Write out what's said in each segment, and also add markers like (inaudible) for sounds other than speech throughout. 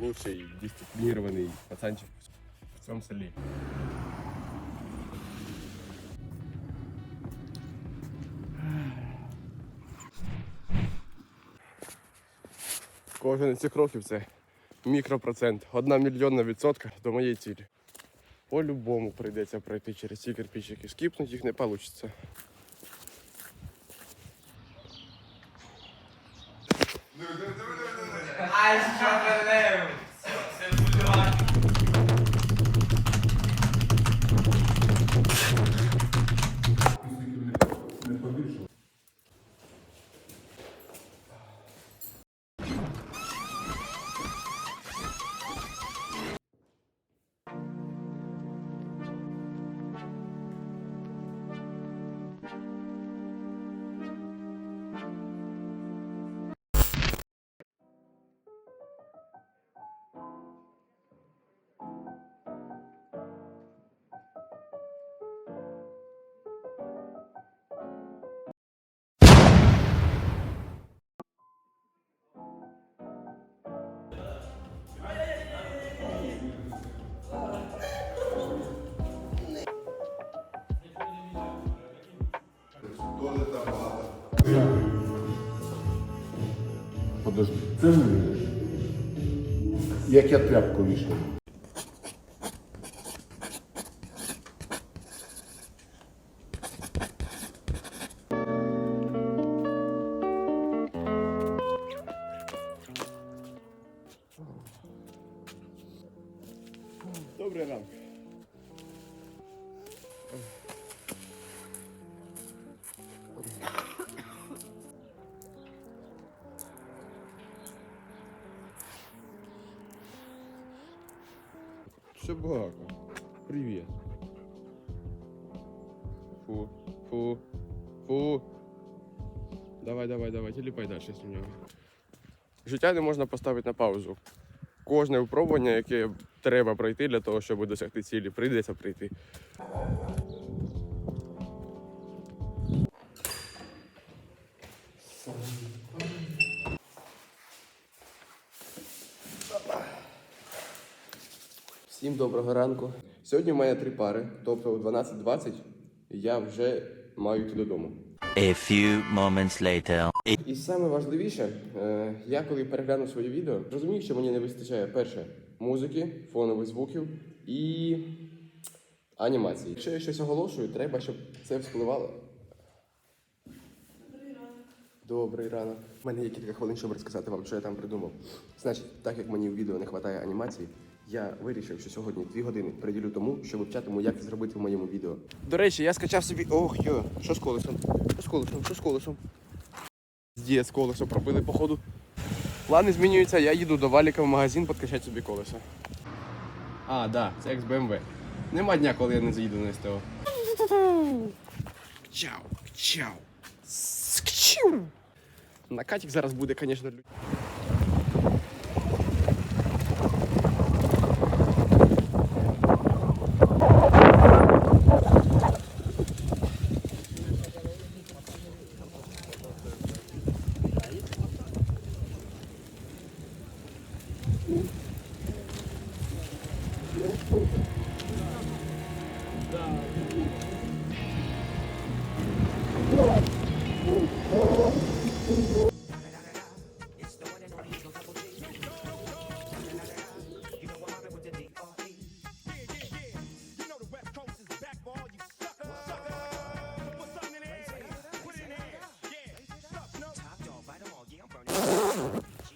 лучший дисциплінований пацанчик в цьому селі. Кожен із цих років це мікропроцент. Одна мільйонна відсотка до моєї цілі. По-любому прийдеться пройти через ці кирпичики. Скіпнути їх не вийде. Подожди, це як я тряпку вішаю. Собака, привіт. Фу, фу, фу. Давай, давай, давай, тіліпай далі з нього. Життя не можна поставити на паузу. Кожне випробування, яке треба пройти для того, щоб досягти цілі, прийдеться прийти. Доброго ранку. Сьогодні в мене три пари, тобто о 12.20 я вже маю йти додому. A few moments later. І саме важливіше, е, я коли перегляну своє відео, розумію, що мені не вистачає перше музики, фонових звуків і анімації. Якщо я щось оголошую, треба, щоб це вспливало. Добрий ранок. У мене є кілька хвилин, щоб розказати вам, що я там придумав. Значить, так як мені в відео не вистачає анімації, я вирішив, що сьогодні дві години приділю тому, щоб вивчатиму, як зробити в моєму відео. До речі, я скачав собі. Ох, йо, що з колесом? Що з колесом? Що з колесом? Здіє з колесо пробили, походу. Плани змінюються, я їду до Валіка в магазин подкачати собі колеса. А, да, це як з BMW. Нема дня, коли я не заїду на СТО. Чау, чау. Скчу. Накатик зараз буде, звісно.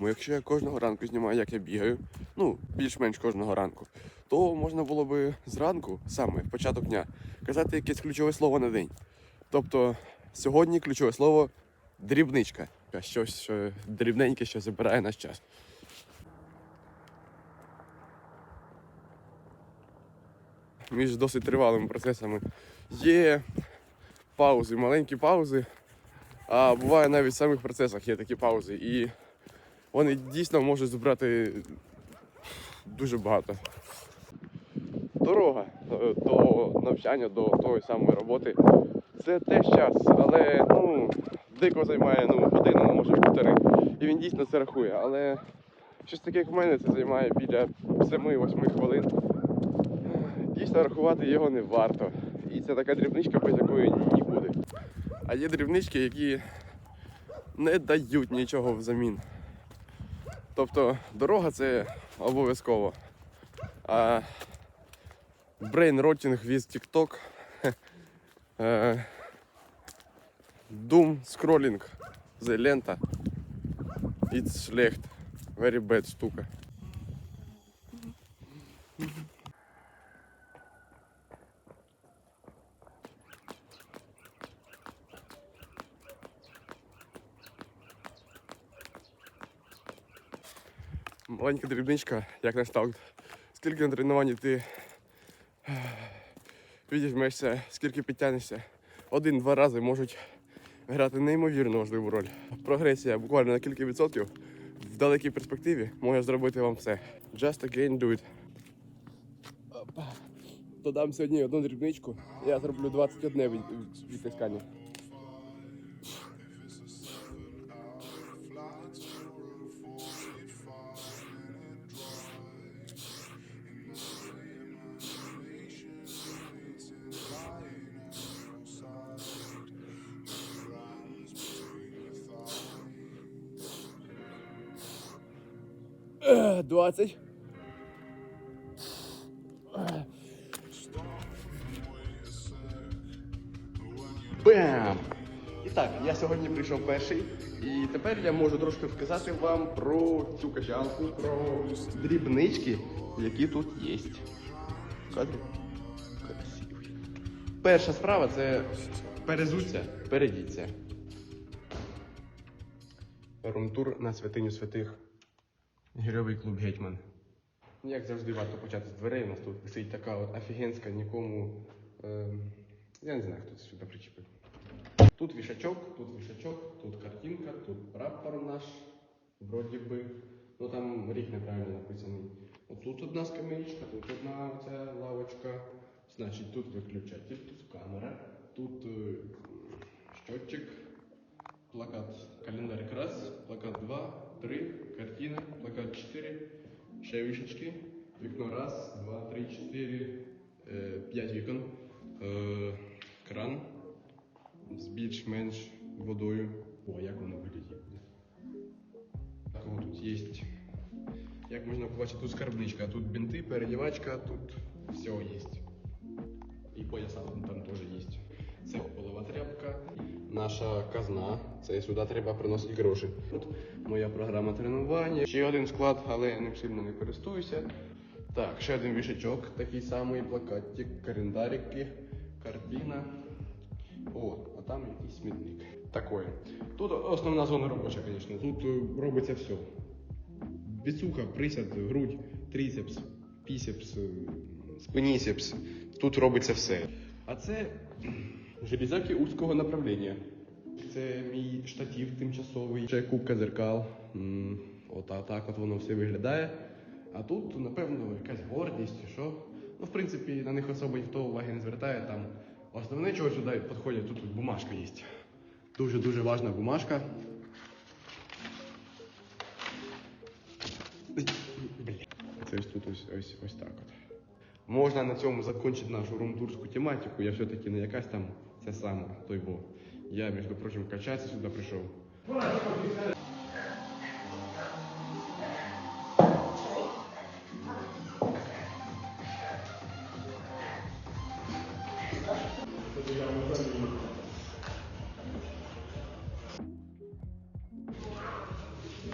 Бо якщо я кожного ранку знімаю, як я бігаю, ну, більш-менш кожного ранку, то можна було би зранку, саме в початок дня, казати якесь ключове слово на день. Тобто сьогодні ключове слово дрібничка. Щось що дрібненьке, що забирає наш час. Між досить тривалими процесами є паузи, маленькі паузи. А буває навіть в самих процесах є такі паузи. І вони дійсно можуть збирати дуже багато. Дорога е, до навчання, до тої самої роботи. Це теж час, але ну, дико займає ну, годину, ну, може півтори. І він дійсно це рахує. Але Щось таке, як в мене, це займає біля 7-8 хвилин. Дійсно, рахувати його не варто. І це така дрібничка, без якої нікуди. А є дрібнички, які не дають нічого взамін. Тобто дорога це обов'язково. А брейн-ротінг від TikTok. (laughs) е, Doom scrolling the лента. It's schlecht. Very bad штука. Маленька дрібничка, як на кшталт. Скільки на тренуванні ти ех, (sighs) відізьмешся, скільки підтягнешся. Один-два рази можуть грати неймовірно важливу роль. Прогресія буквально на кілька відсотків в далекій перспективі може зробити вам все. Just again do it. Додам сьогодні одну дрібничку. Я зроблю 21 від- відтискання. 20. Бам! І так, я сьогодні прийшов перший, і тепер я можу трошки сказати вам про цю качалку, про дрібнички, які тут є. Кадри красиві. Перша справа це перезуться, передіться. Румтур на святиню святих. Гірьовий клуб Гетьман. Як завжди варто почати з дверей. У нас тут висить така от офігенська, нікому. Е, я не знаю, хто це сюди причепив. Тут вішачок, тут вішачок, тут картинка, тут прапор наш, вроді би. Ну там рік неправильно написаний. Тут одна скамеечка, тут одна ця лавочка. Значить, тут виключатель, тут камера, тут е, щотчик, плакат, календарик раз, плакат два, три, картина, плакат чотири, ще вішечки, вікно раз, два, три, чотири, е, п'ять вікон, е, кран з більш-менш водою. О, як воно виглядає. Такого тут є. Як можна побачити, тут скарбничка, тут бінти, передівачка, тут все є. І пояса там теж є. Це полова тряпка, наша казна. Це сюди треба приносити гроші. Тут моя програма тренування. Ще один склад, але я ним сильно не користуюся. Так, ще один вішачок, такий самий плакатик, календарики, картина. О, а там якийсь смітник. Такое. Тут основна зона робоча, звісно. Тут е, робиться все. Біцуха, присяд, грудь, трицепс, пісепс, е, спинісепс. Тут робиться все. А це железяки узкого направлення. Це мій штатив тимчасовий. Ще кубка зеркал. М, От так от воно все виглядає. А тут, напевно, якась гордість чи що. Ну, в принципі, на них особо ніхто уваги не звертає. Там основне, чого сюди підходять, тут бумажка є. Дуже-дуже важна бумажка. Це ось тут ось, ось, ось так от. Можна на цьому закінчити нашу румтурську тематику. Я все-таки не якась там це саме, той бо. Я, між прочим, качатися сюди прийшов.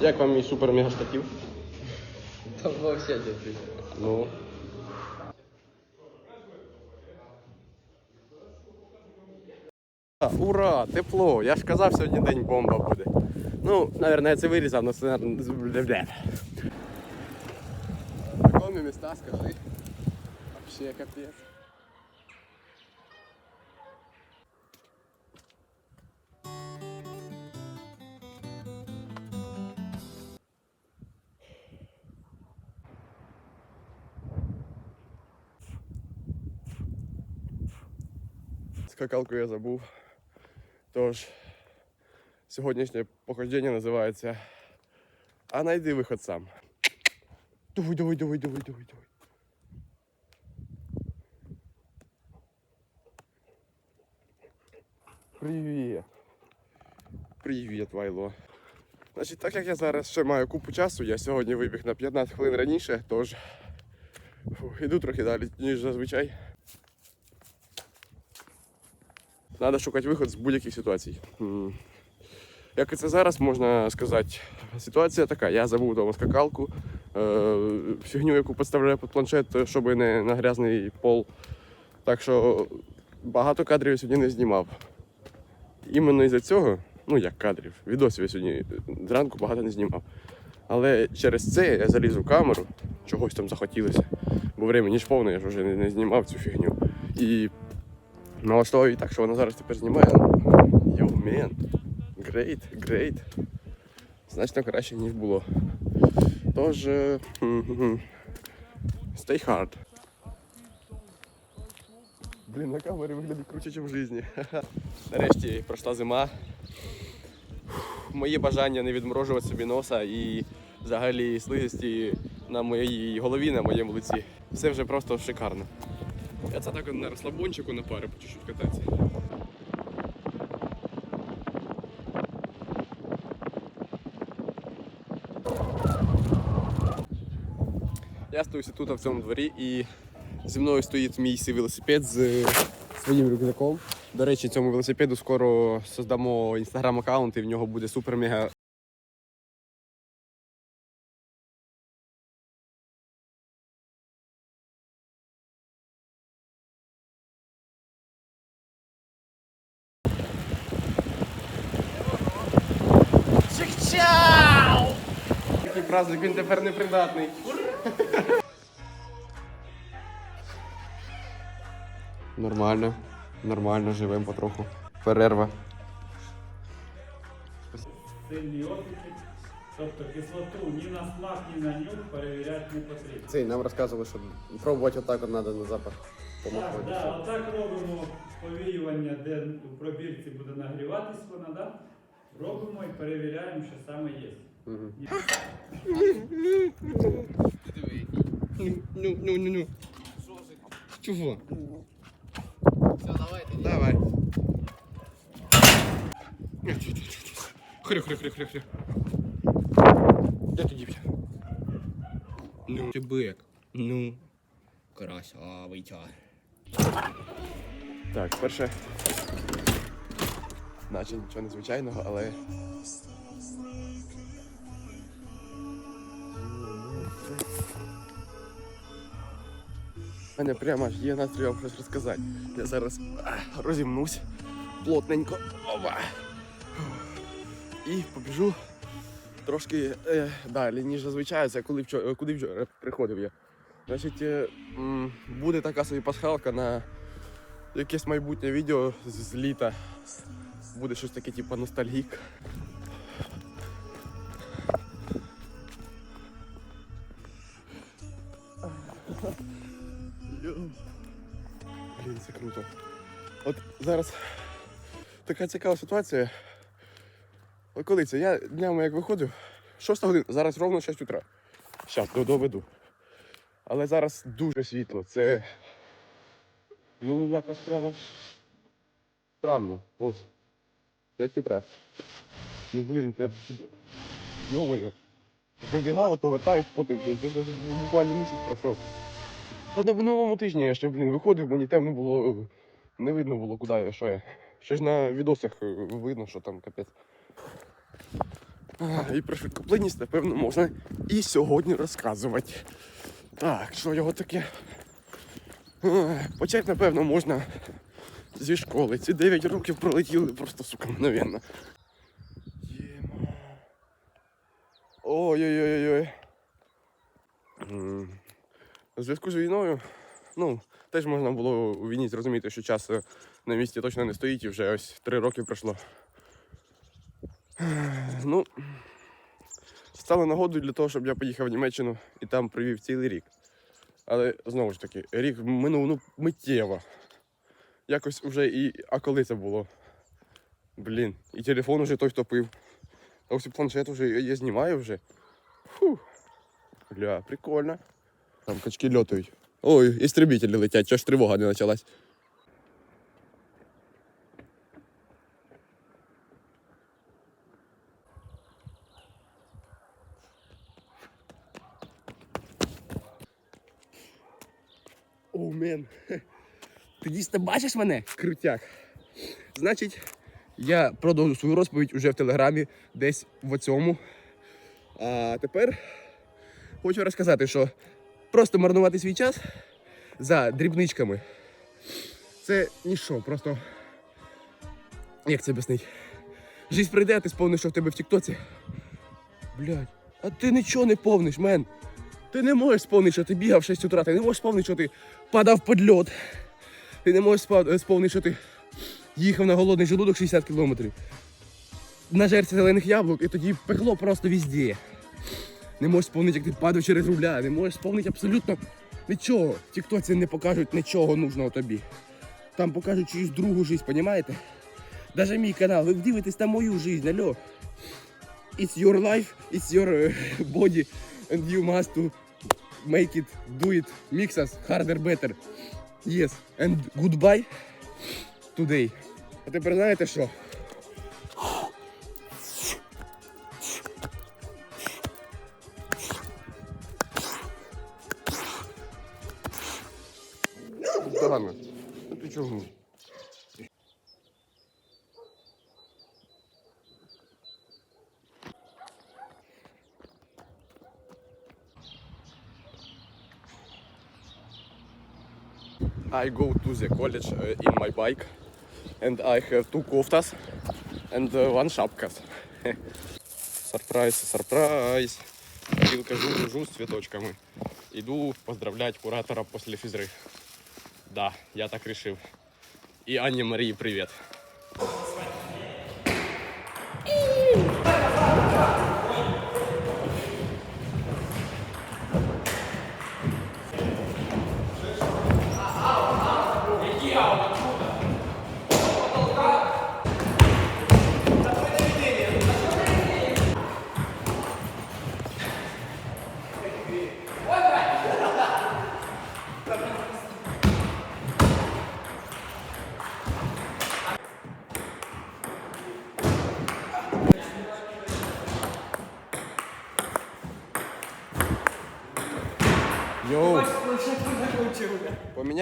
Як вам мій супер мега штатив? Там вообще дефіс. Ну. Ура! Тепло! Я ж казав, сьогодні день бомба буде. Ну, наверное, я це вирізав, але це. Знакомі міста, скажи. Вообще капець. Скакалку я забув. Тож, сьогоднішнє походження називається А найди виход сам. Давай, давай, давай, давай, давай, давай. Привіт. Привіт, Вайло. Значить, так як я зараз ще маю купу часу, я сьогодні вибіг на 15 хвилин раніше, тож іду трохи далі, ніж зазвичай. Треба шукати виход з будь-яких ситуацій. Як і це зараз можна сказати, ситуація така. Я забув вдома скакалку, е, фігню, яку підставляю під планшет, щоб не на грязний пол. Так що багато кадрів я сьогодні не знімав. Іменно із-за цього, ну як кадрів, відосів я сьогодні зранку багато не знімав. Але через це я заліз у камеру, чогось там захотілося, бо времени ж повне, я ж вже не знімав цю фігню. І налаштував її так, що вона зараз тепер знімає. Йоу, мен. Great, great. Значно краще, ніж було. Тож. е. Stay hard. Блін, на камері виглядить круче, ніж в житті. (laughs) Нарешті пройшла зима. Мої бажання не відморожувати собі носа і взагалі слизисті на моїй голові, на моєму лиці. Все вже просто шикарно. Я це так на розслабончику на пари по чуть-чуть кататися. Я стоюся тут в цьому дворі і зі мною стоїть мій сій велосипед з своїм рюкзаком. До речі, цьому велосипеду скоро создамо інстаграм аккаунт і в нього буде супер-мега. Такий праздник, він тепер непридатний. Нормально, нормально, живемо потроху. Перерва. Тобто кислоту ні на смак, ні на нюх перевіряти не потрібно. Цей нам розказували, що пробувати отак от треба на запах. Так, да, отак робимо повіювання, де у пробірці буде нагріватись вона, да? робимо і перевіряємо, що саме є. Ну, ну, ну, ну. Чого? Все, давайте. Давай. Хрю, хрю, хрю, хрю, хрю. Де дівся? Ну, ти бик. Ну. Красавий чар. Так, перше. Наче нічого незвичайного, але. У мене прямо аж є настрій вам щось розказати. Я зараз розімнусь плотненько. Опа. І побіжу трошки е, далі, ніж зазвичай, це коли вчора, куди вчора приходив я. Значить, е, буде така собі пасхалка на якесь майбутнє відео з літа. Буде щось таке, типу ностальгік. Зараз така цікава ситуація. Коли це? Я днями як виходив, 6 година, зараз ровно 6 утра. Щас, доведу. Але зараз дуже світло. Це. Ну, якось прямо. Странно. Ось. 5 утра. Ну, блін, це. Йомою. Вибігало, повертаюсь, потім. блін, Це вже буквально місяць пройшов. На новому тижні я ще, блін, виходив, мені темно було. Не видно було, куди я, що я. Ще ж на відосах е, видно, що там капець. І про швидкоплинність, напевно, можна і сьогодні розказувати. Так, що його таке? Ой, Почати, напевно, можна зі школи. Ці 9 років пролетіли просто, сука, мгновенно. Ой-ой-ой-ой. У зв'язку з війною, ну, теж можна було у війні зрозуміти, що час е, на місці точно не стоїть і вже ось 3 роки пройшло. Ну, стало нагодою для того, щоб я поїхав в Німеччину і там провів цілий рік. Але знову ж таки, рік минув ну, миттєво. Якось вже і. А коли це було? Блін, і телефон уже той втопив. А ось планшет вже я знімаю вже. Фу. Бля, прикольно. Там качки льотають. Ой, істребителі летять, чого ж тривога не почалась. Оу, мен. Ти дійсно бачиш мене? Крутяк. Значить, я продовжу свою розповідь уже в телеграмі, десь в оцьому. А тепер хочу розказати, що просто марнувати свій час за дрібничками. Це ніщо, просто. Як це об'яснити? Жизнь прийде, а ти сповниш, що в тебе в Тіктоці. Блядь, а ти нічого не повниш, мен. Ти не можеш сповнити, що ти бігав в 6 утра, ти не можеш сповнити, що ти падав під льот. Ти не можеш сповнити, що ти їхав на голодний желудок 60 кілометрів. На жерці зелених яблук, і тоді пекло просто везде. Не можеш сповнити, як ти падав через руля, не можеш сповнити абсолютно нічого. Тіктоці не покажуть нічого нужного тобі. Там покажуть чиюсь другу жизнь, понімаєте? Даже мій канал, ви дивитесь там мою жизнь, алло. It's your life, it's your uh, body, and you must to make it, do it, mix us harder, better. Yes, and goodbye today. А тепер знаєте що? I go to the college uh, in my bike and I have two koftas and uh, one шапкас. (laughs) Сюрприз, сюрприз. Тарілка жужу с цветочками. Иду поздравлять куратора після фізри. Да, я так решил. И Анне Марии привет.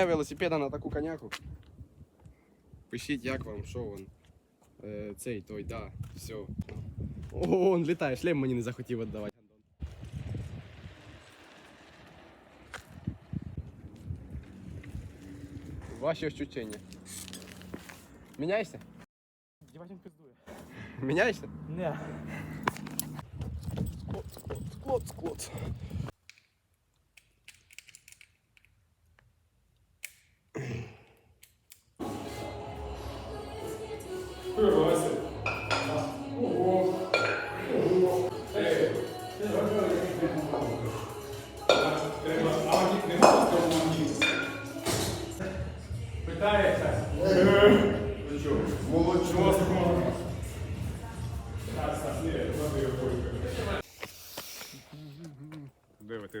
Поміняв велосипеда на таку коняку. Пишіть, як вам, що він. Е, цей, той, да, все. О, він літає, шлем мені не захотів віддавати. Ваші ощущення. Міняєшся? Діватін пиздує. Міняєшся? Не. Склот, склот, склот,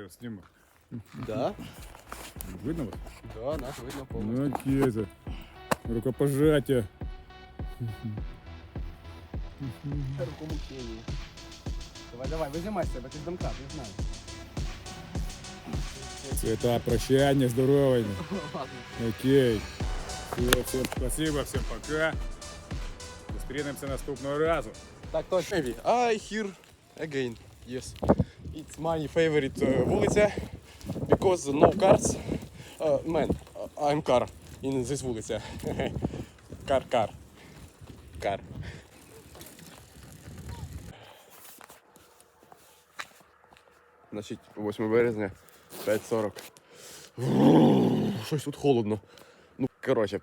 Де ви ти знімав? Да? Видно вас? Да, нас видно повністю. Ну, окей, це. Рукопожаття. Рукомучення. Давай, давай, визимай з себе, ти ж домкрат, я знаю. Цвета прощання, здоров'я. Окей. Все, всем спасибо, всем пока. Зустрінемося наступного разу. Так, точно. Maybe. I hear again. Yes. It's my favorite uh, вулиця. Because no cars. Uh, man, I'm car in this вулиця. (laughs) car, car. Car. Значить, 8 березня, 5.40. Щось тут холодно. Ну, коротше,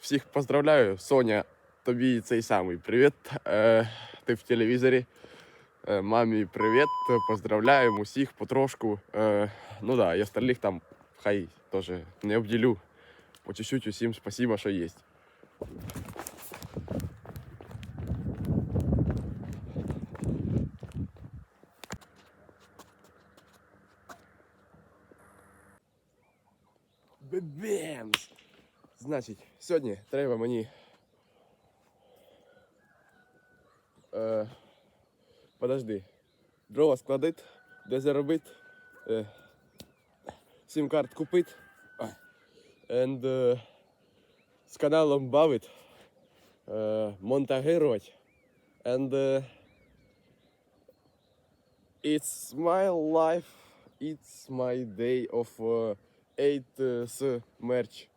всіх поздравляю. Соня, тобі цей самий привіт. Е, ти в телевізорі. Э, мамі привіт, э, поздравляємо усіх потрошку. Э, ну да, я остальних там хай теж не обділю. По чуть-чуть усім спасіба, що є. Бемс! Значить, сьогодні треба мені. Подожди. Дрова складить, де заробити. Е, сім-карт купити. And, е, з каналом бавить. Е, монтагирувати. And е, it's my life. It's my day of uh, 8 uh, merch.